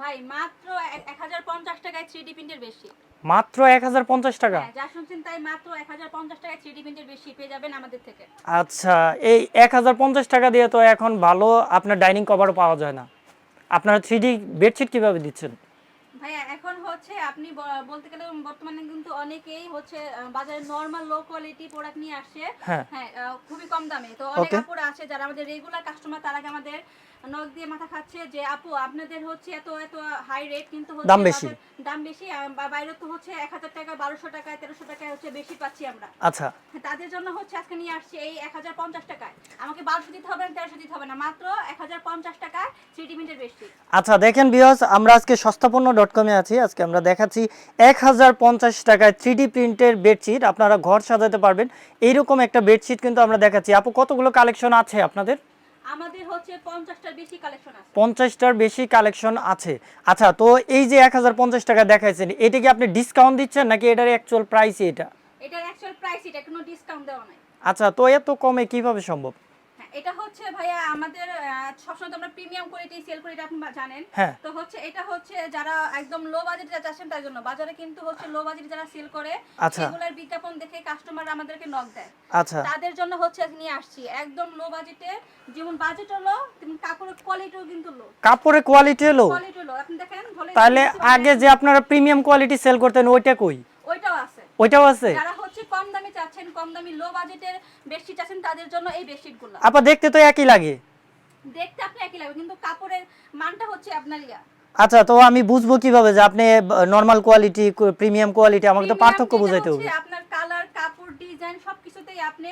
ভাই মাত্র এক হাজার পঞ্চাশ টাকায় থ্রি ডি প্রিন্টের বেশি। মাত্র এক হাজার পঞ্চাশ টাকা? হ্যাঁ যা শুনছেন তাই মাত্র এক হাজার পঞ্চাশ টাকায় থ্রি ডি প্রিন্টের বেশি পেয়ে যাবেন আমাদের থেকে। আচ্ছা এই এক হাজার পঞ্চাশ টাকা দিয়ে তো এখন ভালো আপনার ডাইনিং কভারও পাওয়া যায় না। আপনারা থ্রি ডি বেডশিট কীভাবে দিচ্ছেন? ভাইয়া এখন হচ্ছে আপনি বলতে গেলে বর্তমানে কিন্তু অনেকেই হচ্ছে বাজারে নর্মাল লো কোয়ালিটি প্রোডাক্ট নিয়ে আসছে হ্যাঁ। হ্যাঁ খুবই কম দামে তো অনেক. আপুরা আছে যারা আমাদের রেগুলার কাস্টমার তার আমাদের নখ দিয়ে মাথা খাচ্ছে যে আপু আপনাদের হচ্ছে এত এত হাই রেট কিন্তু হচ্ছে দাম বেশি। দাম বেশি বাইরে তো হচ্ছে এক হাজার টাকা বারোশো টাকায় তেরোশো টাকায় হচ্ছে বেশি পাচ্ছি আমরা আচ্ছা তাদের জন্য হচ্ছে আজকে নিয়ে আসছি এই এক হাজার পঞ্চাশ টাকায় আমাকে বারোশো দিতে হবে না তেরোশো দিতে হবে না মাত্র এক হাজার পঞ্চাশ টাকায় থ্রি মিনিটের বেশি আচ্ছা দেখেন বিয়স আমরা আজকে সস্তাপন্ন ডট কমে আছি। আজকে আমরা দেখাচ্ছি এক হাজার পঞ্চাশ টাকায় থ্রি প্রিন্টের বেডশিট আপনারা ঘর সাজাতে পারবেন। এইরকম একটা বেডশিট কিন্তু আমরা দেখাচ্ছি। আপু কতগুলো কালেকশন আছে আপনাদের? আমাদের হচ্ছে বেশি কালেকশন আছে। বেশি কালেকশন আছে। আচ্ছা তো এই যে এক হাজার পঞ্চাশ টাকা দেখাইছেন এটা কি আপনি ডিসকাউন্ট দিচ্ছেন নাকি এটার অ্যাকচুয়াল প্রাইসই এটা? এটার অ্যাকচুয়াল প্রাইস এটা কোনো ডিসকাউন্ট দেওয়া নাই। আচ্ছা তো এত কমে কীভাবে সম্ভব? এটা হচ্ছে ভাইয়া আমাদের সবসময় তো আমরা প্রিমিয়াম কোয়ালিটি সেল করি এটা আপনি জানেন। হ্যাঁ। তো হচ্ছে এটা হচ্ছে যারা একদম লো বাজেটে যারা চাচ্ছেন তার জন্য। বাজারে কিন্তু হচ্ছে লো বাজেটে যারা সেল করে আচ্ছা। সেগুলোর বিজ্ঞাপন দেখে কাস্টমার আমাদেরকে নক দেয়। আচ্ছা। তাদের জন্য হচ্ছে আজকে নিয়ে আসছি। একদম লো বাজেটে যেমন বাজেটও লো তেমন কাপড়ের কোয়ালিটিও কিন্তু লো কাপড়ের কোয়ালিটি হলো কোয়ালিটি লো আপনি দেখেন তাহলে আগে যে আপনারা প্রিমিয়াম কোয়ালিটি সেল করতেন ওইটা কই? ওইটাও আছে। ওইটাও আছে? যারা হচ্ছে কম দামি লো বাজেটের বেডশিট চাচ্ছেন তাদের জন্য এই বেডশিটগুলো আপা দেখতে তো একই লাগে। দেখতে আপনি একই লাগবে কিন্তু কাপড়ের মানটা হচ্ছে আপনার ইয়া। আচ্ছা তো আমি বুঝব কীভাবে যে আপনি নর্মাল কোয়ালিটি প্রিমিয়াম কোয়ালিটি আমাকে তো পার্থক্য বোঝাইতে হবে। আপনার কালার কাপড় ডিজাইন সবকিছুতেই আপনি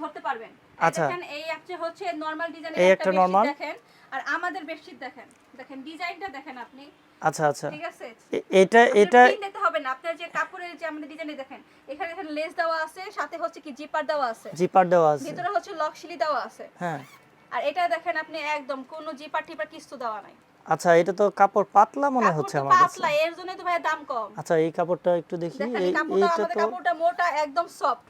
ধরতে পারবেন। আচ্ছা। এই একটা হচ্ছে নরমাল ডিজাইনের একটা normal। দেখেন। আর আমাদের বেডশিট দেখেন। দেখেন ডিজাইনটা দেখেন আপনি। আচ্ছা আচ্ছা। ঠিক আছে? এটা এটা দেখতে হবে না। আপনার যে কাপড়ের যে আমাদের ডিজাইনে দেখেন এখানে এখানে লেস দেওয়া আছে সাথে হচ্ছে কি জিপার দেওয়া আছে। জিপার দেওয়া আছে। ভিতরে হচ্ছে লকশিলি দেওয়া আছে। হ্যাঁ। আর এটা দেখেন আপনি একদম কোনো জিপার টিপার কিছু দেওয়া নাই। আচ্ছা এটা তো কাপড় পাতলা মনে হচ্ছে আমার কাছে। পাতলা এর জন্য তো ভাই দাম কম। আচ্ছা এই কাপড়টা একটু দেখি এইটা আমাদের তো কাপড়টা মোটা একদম সফট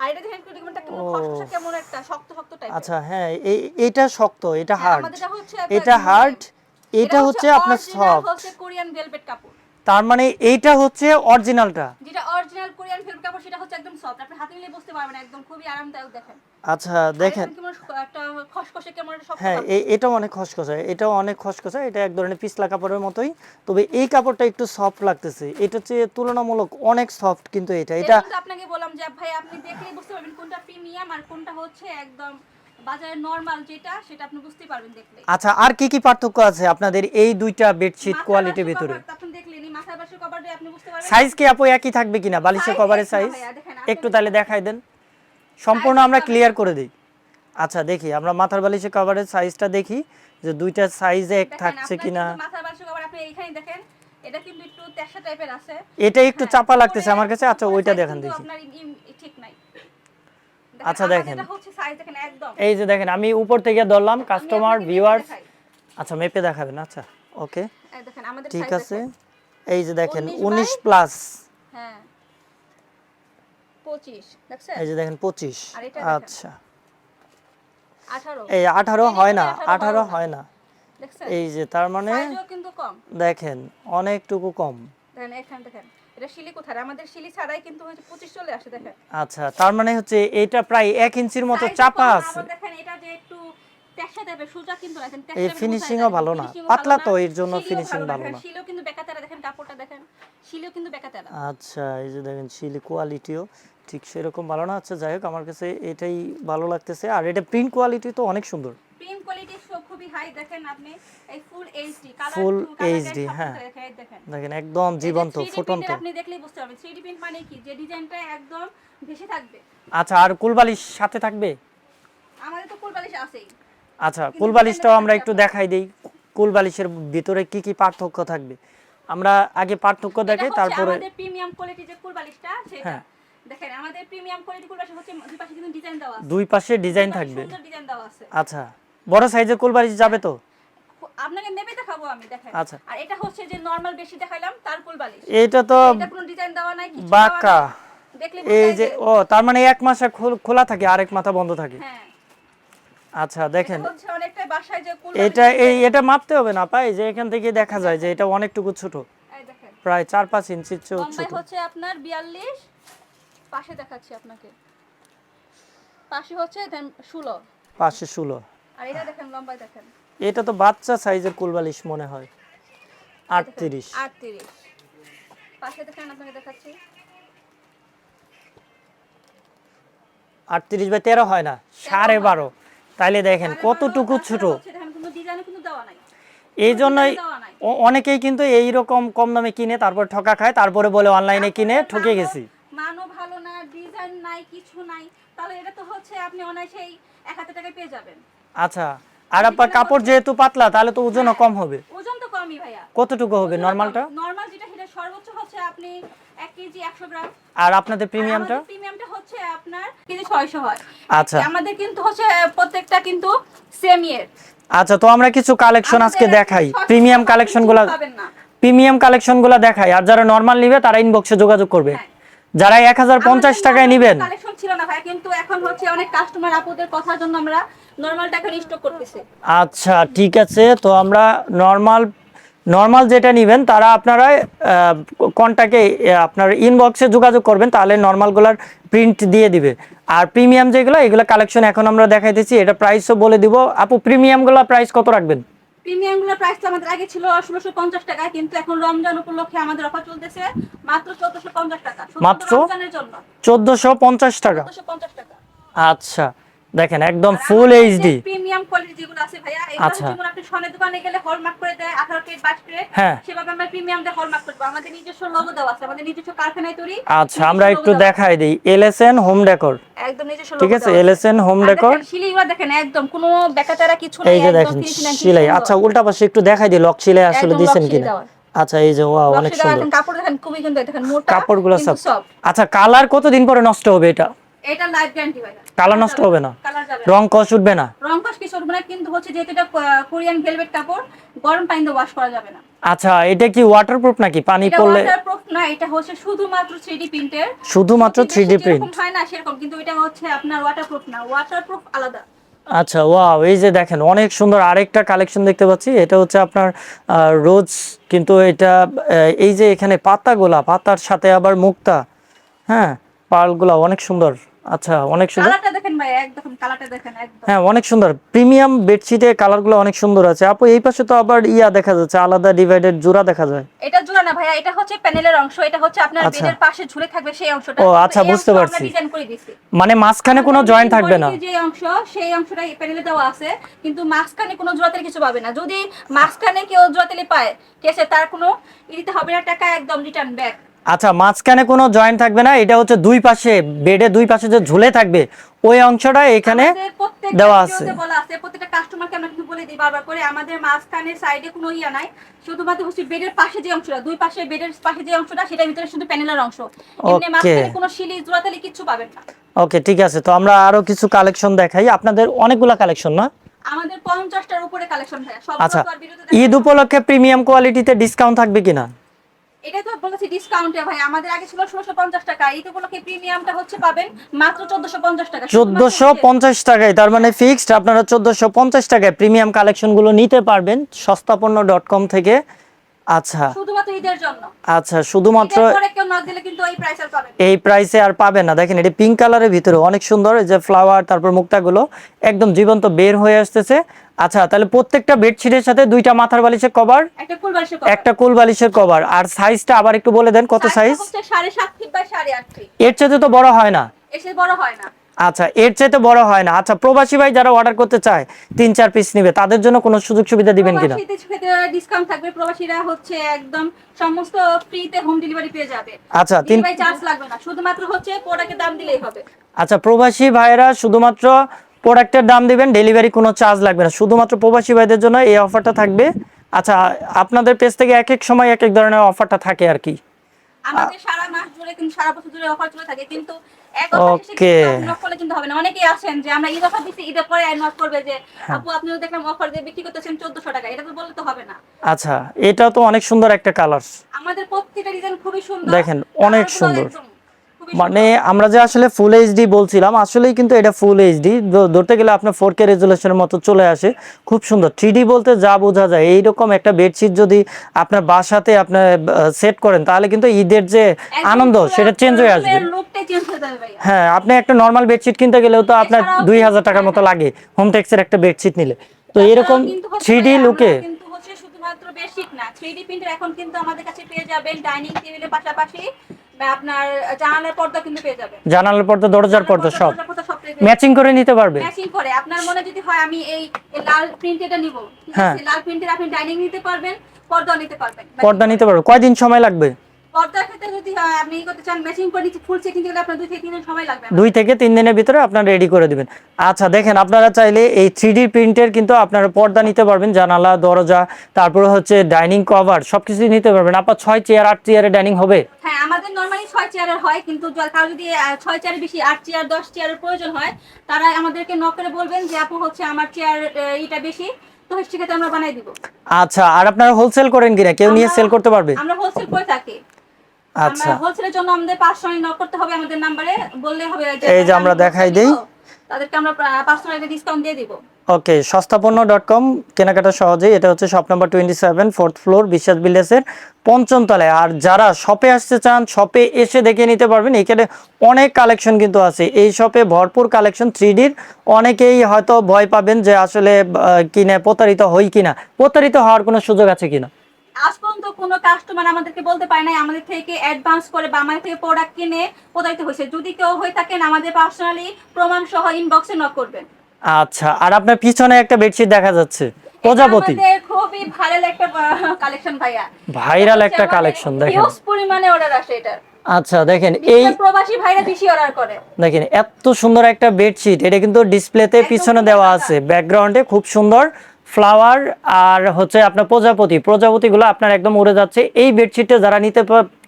আর এটা দেখেন কেমন একটা কেমন খসখসে কেমন একটা শক্ত আচ্ছা হ্যাঁ এই এটা শক্ত এটা হার্ড এটা হার্ড এটা হচ্ছে আপনার সফট হচ্ছে কোরিয়ান ভেলভেট কাপড়। তার মানে এইটা হচ্ছে অরিজিনালটা যেটা অরিজিনাল কোরিয়ান ভেলভেট কাপড় সেটা হচ্ছে একদম সফট আপনি হাতে নিলে বুঝতে পারবেন একদম খুবই আরামদায়ক দেখেন। আচ্ছা দেখেন একটা শক্ত হ্যাঁ এটাও অনেক খসখসে এটাও অনেক খসখসে এটা এক ধরনের পিছলা কাপড়ের মতোই। তবে এই কাপড়টা একটু সফট লাগতেছে। এটা হচ্ছে তুলনামূলক অনেক সফট কিন্তু এটা। এটা আপনাকে বললাম যে ভাই আপনি দেখলেই বুঝতে পারবেন কোনটা প্রিমিয়াম আর কোনটা হচ্ছে একদম বাজারে নরমাল যেটা সেটা আপনি বুঝতে পারবেন দেখলে। আচ্ছা আর কি কি পার্থক্য আছে আপনাদের এই দুইটা বেডশিট কোয়ালিটির ভিতরে? আপনি দেখলেনই মাথার বাসের কভার আপনি বুঝতে পারবেন? সাইজ কি আপু একই থাকবে কিনা? বালিশের কভারের সাইজ একটু তাহলে দেখাই দেন। সম্পূর্ণ আমরা ক্লিয়ার করে দিই। আচ্ছা দেখি আমরা মাথার বালিশের কভারের সাইজটা দেখি যে দুইটা সাইজে এক থাকছে কিনা। মাথার কভার আপনি এইখানে দেখেন এটা কিন্তু একটু টাইপের আছে। এটা একটু হ্যাঁ, চাপা লাগতেছে আমার কাছে। আচ্ছা ওইটা দেখান দেখি। আপনার ঠিক নাই। আচ্ছা, দেখেন। এটা হচ্ছে সাইজ দেখেন একদম। এই যে দেখেন আমি উপর থেকে ধরলাম কাস্টমার ভিউয়ার্স আচ্ছা মেপে দেখাবেন আচ্ছা ওকে এই দেখেন আমাদের ঠিক আছে। এই যে দেখেন 19 উনিশ প্লাস হ্যাঁ। 25 এই যে দেখেন পঁচিশ। আর এটা দেখেন। আচ্ছা। 18 এই আঠারো এই হয় না 18 আঠারো হয় না। এই যে তার মানে কিন্তু কম। দেখেন অনেকটুকু কম। দেখেন এখানে দেখেন। এটা শিলি কোথায়? আমাদের শিলি ছাড়াই কিন্তু হচ্ছে 25 চলে আসে দেখেন। আচ্ছা তার মানে হচ্ছে এটা প্রায় ইঞ্চির মতো চাপা আছে। দেখেন এটা যে একটু টেকসা টাইপের সোজা কিন্তু না, দেখেন, এই টাইপের finishing বোঝা ও যায়, ভালো না। পাতলা তো এর জন্য শিলিও ভালো না। শিলিও কিন্তু বেকাতেরা দেখেন কাপড়টা দেখেন শিলিও কিন্তু বেকাতেরা। আচ্ছা এই যে দেখেন শিলি কোয়ালিটিও ঠিক সেরকম ভালো না আচ্ছা যাই হোক আমার কাছে এটাই ভালো লাগতেছে। আর এটা প্রিন্ট কোয়ালিটি তো অনেক সুন্দর। প্রিন্ট কোয়ালিটি খুবই হাই দেখেন আপনি এই ফুল এইচডি কালার হ্যাঁ। দেখেন একদম জীবন্ত এই যে 3D ফুটন্ত আপনি দেখলেই বুঝতে পারবেন। 3D প্রিন্ট মানে কি? যে ডিজাইনটা একদম ভেসে থাকবে। আচ্ছা আর কুলবালিশ সাথে থাকবে? আমাদের তো ফুল আছেই। আচ্ছা কুলবালিশটাও আমরা একটু দেখাই দিই কুলবালিশের ভিতরে কি কি পার্থক্য থাকবে? আমরা আগে পার্থক্য দেখাই তারপরে আমাদের প্রিমিয়াম কোয়ালিটি যে ফুল সেটা। দেখেন আমাদের প্রিমিয়াম কোয়ালিটি হচ্ছে দুই পাশে কিন্তু ডিজাইন দেওয়া আছে। দুই পাশে ডিজাইন থাকবে। সুন্দর ডিজাইন দেওয়া আছে। আচ্ছা বড় সাইজের কুলবালিশ যাবে তো? আপনাকে নেবে দেখাবো আমি দেখেন। আচ্ছা। আর এটা হচ্ছে যে নরমাল বেশি দেখাইলাম তার এইটা তো এটা কোনো ডিজাইন দেওয়া নাই কিছু বাঁকা। এই যে ও তার মানে এক মাসে খোল- থাকে আরেক মাথা বন্ধ থাকে। হ্যাঁ। আচ্ছা দেখেন। এটা এটা এই এটা মাপতে হবে না পাই যে এখান থেকে দেখা যায় যে এটা অনেকটুকু ছোট। প্রায় চার পাঁচ ইঞ্চির চেয়েও ছোট। হচ্ছে আপনার বিয়াল্লিশ পাশে দেখাচ্ছি আপনাকে। পাশে হচ্ছে দেন ষোলো পাশে ষোলো আর এটা দেখেন লম্বাই দেখেন। এটা তো বাচ্চা সাইজের কুলবালিশ মনে হয়। আটত্রিশ। আটত্রিশ। পাশে দেখেন আপনাকে দেখাচ্ছি। আটত্রিশ বাই তেরো হয় না সাড়ে বারো। তাইলে দেখেন কতটুকু ছোট। এই ও- অনেকেই কিন্তু এই রকম কম দামে কিনে তারপর ঠকা খায় তারপরে বলে অনলাইনে কিনে ঠকে গেছি। না ডিজাইন নাই কিছু নাই তাহলে এটা তো হচ্ছে আপনি অনায়াসেই এক হাজার টাকায় পেয়ে যাবেন। আচ্ছা আর আপনার কাপড় যেহেতু পাতলা তাহলে তো ওজনও কম হবে। ওজন তো কমই ভাইয়া। কতটুকু হবে নর্মালটা? নর্মাল যেটা সেটা সর্বোচ্চ হচ্ছে আপনি এক কেজি একশো গ্রাম। আর আপনাদের প্রিমিয়ামটা? প্রিমিয়ামটা হচ্ছে আপনার কেজি ছয়শো হয়। আচ্ছা। আমাদের কিন্তু হচ্ছে প্রত্যেকটা কিন্তু সেম ইয়ের আচ্ছা তো আমরা কিছু কালেকশন আজকে দেখাই। প্রিমিয়াম কালেকশনগুলো প্রিমিয়াম কালেকশনগুলো দেখাই। আর যারা নর্মাল নিবে তারা ইনবক্সে যোগাযোগ করবে। হ্যাঁ। যারা এক হাজার পঞ্চাশ টাকায় নিবেন। কালেকশন ছিল না ভাই কিন্তু এখন হচ্ছে অনেক কাস্টমার আপুদের কথার জন্য আমরা নরমাল স্টক করতেছি। আচ্ছা ঠিক আছে। তো আমরা নর্মাল নর্মাল যেটা নেবেন তারা আপনারা কন্টাক্টে আপনার ইনবক্সে যোগাযোগ করবেন তাহলে নর্মালগুলার প্রিন্ট দিয়ে দিবে। আর প্রিমিয়াম যেগুলো এগুলো কালেকশন এখন আমরা দেখাইতেছি। এটা প্রাইসও বলে দিব। আপু প্রিমিয়ামগুলো প্রাইস কত রাখবেন? প্রিমিয়ামগুলোর প্রাইস তো আমাদের আগে ছিল ষোলোশো পঞ্চাশ টাকা কিন্তু এখন রমজান উপলক্ষে আমাদের অফার চলতেছে মাত্র চোদ্দশো পঞ্চাশ টাকা। মাত্র? রমজানের জন্য। চোদ্দোশো পঞ্চাশ টাকা? টাকা। আচ্ছা দেখেন একদম ফুল এইচডি প্রিমিয়াম কোয়ালিটি যেগুলো আছে ভাইয়া আচ্ছা। স্বর্ণের দোকানে গেলে হলমার্ক করে দেয় আঠারো কেট বাইশ কেট হ্যাঁ। সেভাবে আমরা প্রিমিয়াম দিয়ে হলমার্ক করব। আমাদের নিজস্ব লোগো দেওয়া আছে আমাদের নিজস্ব কারখানায় তৈরি আচ্ছা আমরা একটু দেখাই দিই। এলএসএন হোম ডেকর একদম নিজস্ব ঠিক আছে এলএসএন হোম ডেকর দেখেন, একদম কোনো বেকাতারা কিছু নেই এই যে দেখেন সিলাই। আচ্ছা উল্টা পাশে একটু দেখাই দিই লক সিলাই আসলে lock কিনা? আচ্ছা এই যে ওয়াও অনেক সুন্দর। কাপড় দেখেন খুবই কিন্তু দেখেন মোটা কাপড়গুলো সব। আচ্ছা কালার কতদিন পরে নষ্ট হবে এটা? এটা লাইফ গ্যারান্টি ভাই। কালার নষ্ট হবে না। রং কস উঠবে না। রং কস কিছু উঠবে না কিন্তু হচ্ছে যেহেতু এটা কোরিয়ান ভেলভেট কাপড় গরম পানিতে ওয়াশ করা যাবে না। আচ্ছা এটা কি ওয়াটারপ্রুফ নাকি? পানি পড়লে ওয়াটারপ্রুফ না এটা হচ্ছে শুধুমাত্র 3D প্রিন্টের শুধুমাত্র থ্রি ডি প্রিন্ট হয় না সেরকম কিন্তু এটা হচ্ছে আপনার ওয়াটারপ্রুফ না ওয়াটারপ্রুফ আলাদা। আচ্ছা ওয়াও এই যে দেখেন অনেক সুন্দর আরেকটা কালেকশন দেখতে পাচ্ছি। এটা হচ্ছে আপনার রোজ কিন্তু এটা এই যে এখানে পাতাগুলা পাতার সাথে আবার মুক্তা হ্যাঁ পার্লগুলা অনেক সুন্দর। আচ্ছা অনেক সুন্দর। কালারটা দেখেন ভাই একদম কালারটা দেখেন একদম। হ্যাঁ অনেক সুন্দর। প্রিমিয়াম বেডশিটে কালারগুলো অনেক সুন্দর আছে। আপু এই পাশে তো আবার ইয়া দেখা যাচ্ছে আলাদা ডিভাইডেড জোড়া দেখা যায়। এটা জোড়া না ভাইয়া এটা হচ্ছে প্যানেলের অংশ এটা হচ্ছে আপনার আচ্ছা। বেডের পাশে ঝুলে থাকবে সেই অংশটা। ও, আচ্ছা, বুঝতে পারছি। মানে মাঝখানে কোনো জয়েন্ট থাকবে না। যে অংশ সেই অংশটা প্যানেলে দেওয়া আছে কিন্তু মাঝখানে কোনো জোড়াতেলে কিছু পাবে না। যদি মাঝখানে কেউ জোড়াতে পায় ঠিক আছে তার কোনো ই দিতে হবে না টাকা একদম রিটার্ন ব্যাক আচ্ছা মাঝখানে কোনো জয়েন্ট থাকবে না এটা হচ্ছে দুই পাশে বেডে দুই পাশে যে ঝুলে থাকবে ওই অংশটা এখানে দেওয়া আছে। বলা আছে প্রত্যেকটা কাস্টমারকে আমরা কিন্তু বলে দিই বারবার করে আমাদের মাঝখানে সাইডে কোনো ইয়া নাই শুধুমাত্র হচ্ছে বেডের পাশে যে অংশটা দুই পাশে বেডের পাশে যে অংশটা সেটার ভিতরে শুধু প্যানেলের অংশ। এমনি মাঝখানে কোনো শিলি জোড়াতালি কিছু পাবেন না। ওকে ঠিক আছে তো আমরা আরও কিছু কালেকশন দেখাই। আপনাদের অনেকগুলা কালেকশন না? আমাদের পঞ্চাশটার উপরে কালেকশন হয় সব আচ্ছা তো আর ভিডিওতে ঈদ উপলক্ষে প্রিমিয়াম কোয়ালিটিতে ডিসকাউন্ট থাকবে কিনা? এটা তো বলেছি ডিসকাউন্টে ভাই। আমাদের আগে ছিল ষোলোশো পঞ্চাশ টাকা। এই তো বলকে প্রিমিয়ামটা হচ্ছে পাবেন মাত্র চোদ্দশো পঞ্চাশ টাকা। চোদ্দোশো পঞ্চাশ টাকায়, তার মানে ফিক্সড আপনারা চোদ্দোশো পঞ্চাশ টাকায় প্রিমিয়াম কালেকশনগুলো নিতে পারবেন সস্তাপন্ন.com থেকে। আচ্ছা। শুধুমাত্র ঈদের জন্য। আচ্ছা শুধুমাত্র কিন্তু এই প্রাইস আর পাবেন না। দেখেন এটি পিঙ্ক কালারের ভিতরে অনেক সুন্দর যে ফ্লাওয়ার তারপর মুক্তাগুলো একদম জীবন্ত বের হয়ে আসতেছে। আচ্ছা তাহলে প্রত্যেকটা বেডশিটের সাথে দুইটা মাথার বালিশের কভার একটা কোল বালিশের কভার আর সাইজটা আবার একটু বলে দেন কত সাইজ এর চাইতে তো বড় হয় না। বড় হয় না। আচ্ছা এর চাইতে বড় হয় না। আচ্ছা প্রবাসী ভাই যারা অর্ডার করতে চায় তিন চার পিস নিবে তাদের জন্য কোনো সুযোগ সুবিধা দিবেন কিনা? ডিসকাউন্ট থাকবে। প্রবাসীরা হচ্ছে একদম সমস্ত ফ্রিতে হোম ডেলিভারি পেয়ে যাবে। আচ্ছা তিন ডেলিভারি চার্জ লাগবে না। শুধুমাত্র হচ্ছে প্রোডাক্টের দাম দিলেই হবে। আচ্ছা প্রবাসী ভাইরা শুধুমাত্র প্রোডাক্টের দাম দিবেন ডেলিভারি কোনো চার্জ লাগবে না। শুধুমাত্র প্রবাসী ভাইদের জন্য এই অফারটা থাকবে। আচ্ছা আপনাদের পেজ থেকে এক এক সময় এক এক ধরনের অফারটা থাকে আর কি। আমাদের সারা মাস জুড়ে কিন্তু সারা বছর জুড়ে অফার চলে থাকে। কিন্তু Okay. করলে কিন্তু হবে না অনেকেই আছেন যে আমরা ঈদ অফার দিচ্ছি ঈদের পরে নক করবে যে হ্যাঁ। আপু আপনি দেখলাম অফার দিয়ে বিক্রি করতেছেন চোদ্দশো টাকা এটা তো বললে তো হবে না আচ্ছা এটা তো অনেক সুন্দর একটা কালার আমাদের প্রত্যেকটা ডিজাইন খুবই সুন্দর দেখেন, অনেক সুন্দর। মানে আমরা যে আসলে ফুল এইচডি বলছিলাম আসলেই কিন্তু এটা ফুল এইচডি ধরতে গেলে আপনার ফোর কে রেজুলেশনের মতো চলে আসে। খুব সুন্দর। থ্রি বলতে যা বোঝা যায় এইরকম একটা বেডশিট যদি আপনার বাসাতে আপনার সেট করেন তাহলে কিন্তু ঈদের যে আনন্দ সেটা চেঞ্জ হয়ে আসবে। হয়ে হ্যাঁ আপনি একটা নর্মাল বেডশিট কিনতে গেলেও তো আপনার দুই হাজার টাকার মতো লাগে হোমটেক্সের একটা বেডশিট নিলে। তো এরকম থ্রি লুকে শুধুমাত্র বেডশিট না থ্রি ডি প্রিন্টার এখন কিন্তু আমাদের কাছে পেয়ে যাবেন ডাইনিং টেবিলের পাশাপাশি। আপনার জানালার পর্দা কিন্তু পেয়ে যাবেন। জানালার পর্দা দরজার পর্দা সব। ম্যাচিং করে নিতে পারবে। ম্যাচিং করে। আপনার মনে যদি হয় আমি এই লাল প্রিন্টেডটা নিব। ঠিক হ্যাঁ। আছে লাল প্রিন্টের আপনি ডাইনিং নিতে পারবেন পর্দা নিতে পারবেন। পর্দা নিতে পারবে। কয়দিন সময় লাগবে? পর্দার ক্ষেত্রে যদি আপনি করতে চান ম্যাচিং করে ফুল সেটিং গেলে আপনার দুই থেকে তিন দিন সময় লাগবে। দুই থেকে তিন দিনের ভিতরে আপনারা রেডি করে দিবেন। আচ্ছা দেখেন আপনারা চাইলে এই থ্রি প্রিন্টের কিন্তু আপনারা পর্দা নিতে পারবেন জানালা দরজা তারপরে হচ্ছে ডাইনিং কভার সবকিছুই নিতে পারবেন। আপনার ছয় চেয়ার আট চেয়ারে ডাইনিং হবে? হ্যাঁ আমাদের নর্মালি ছয় চেয়ারের হয় কিন্তু কারও যদি ছয় চেয়ারের বেশি আট চেয়ার দশ চেয়ারের প্রয়োজন হয় তারা আমাদেরকে নক করে বলবেন যে আপু হচ্ছে আমার চেয়ার এটা বেশি। তো সেক্ষেত্রে আমরা বানাই দিব। আচ্ছা আর আপনারা হোলসেল করেন কিনা? কেউ নিয়ে সেল করতে পারবে? আমরা হোলসেল করে থাকি। আচ্ছা। হোলসেলের জন্য আমাদের পার্সোনালি নক করতে হবে আমাদের নাম্বারে বললে হবে এই যে আমরা দেখাই দেই। তাদেরকে আমরা পার্সোনালি ডিসকাউন্ট দিয়ে দিব। ওকে সস্তাপন্ন ডট কম কেনাকাটা সহজেই। এটা হচ্ছে shop number twenty seven fourth floor Biswas বিল্ডার্সের পঞ্চম তলায়। আর যারা শপে আসতে চান শপে এসে দেখে নিতে পারবেন। এখানে অনেক কালেকশন কিন্তু আছে। এই শপে ভরপুর কালেকশন থ্রি ডির অনেকেই হয়তো ভয় পাবেন যে আসলে কিনে প্রতারিত হই কিনা। প্রতারিত হওয়ার কোনো সুযোগ আছে কিনা? আজ পর্যন্ত কোনো কাস্টমার আমাদেরকে বলতে পারে নাই আমাদের থেকে অ্যাডভান্স করে বা আমাদের থেকে প্রোডাক্ট কিনে প্রতারিত হয়েছে। যদি কেউ হয়ে থাকেন আমাদের পার্সোনালি প্রমাণ সহ ইনবক্সে নক করবেন। আচ্ছা আর আপনার পিছনে একটা বেডশিট দেখা যাচ্ছে। প্রজাপতি। খুবই ভাইরাল একটা কালেকশন ভাইয়া। ভাইরাল একটা কালেকশন দেখেন। হিউজ পরিমাণে অর্ডার আসে এটা। আচ্ছা দেখেন এই প্রবাসী ভাইরা বেশি অর্ডার করে। দেখেন এত সুন্দর একটা বেডশিট এটা কিন্তু ডিসপ্লেতে পিছনে দেওয়া আছে। ব্যাকগ্রাউন্ডে খুব সুন্দর। ফ্লাওয়ার আর হচ্ছে আপনার প্রজাপতি। প্রজাপতিগুলো আপনার একদম উড়ে যাচ্ছে। এই বেডশিটটা যারা নিতে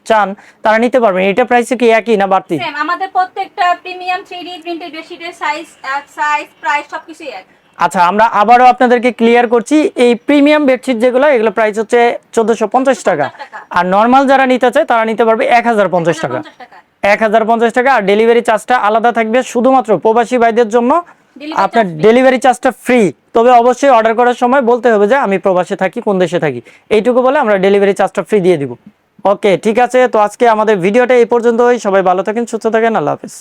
চান তারা নিতে পারবেন। এটা প্রাইসে কি একই না বাড়তি? আমাদের প্রত্যেকটা প্রিমিয়াম থ্রি ডি প্রিন্টেড বেডশিটের সাইজ এক সাইজ প্রাইস সবকিছুই এক। আচ্ছা আমরা আবারও আপনাদেরকে ক্লিয়ার করছি। এই প্রিমিয়াম বেডশিট যেগুলো এগুলো প্রাইস হচ্ছে চোদ্দশো পঞ্চাশ টাকা। আর নর্মাল যারা নিতে চায় তারা নিতে পারবে এক হাজার পঞ্চাশ টাকা। 50 টাকা। এক হাজার পঞ্চাশ টাকা আর ডেলিভারি চার্জটা আলাদা থাকবে শুধুমাত্র প্রবাসী ভাইদের জন্য। আপনার। ডেলিভারি চার্জটা ফ্রি তবে অবশ্যই অর্ডার করার সময় বলতে হবে যে আমি প্রবাসে থাকি কোন দেশে থাকি। এইটুকু বলে আমরা ডেলিভারি চার্জটা ফ্রি দিয়ে দিব। ওকে ঠিক আছে তো আজকে আমাদের ভিডিওটা এই পর্যন্তই। সবাই ভালো থাকেন সুস্থ থাকেন আল্লাহ হাফিজ।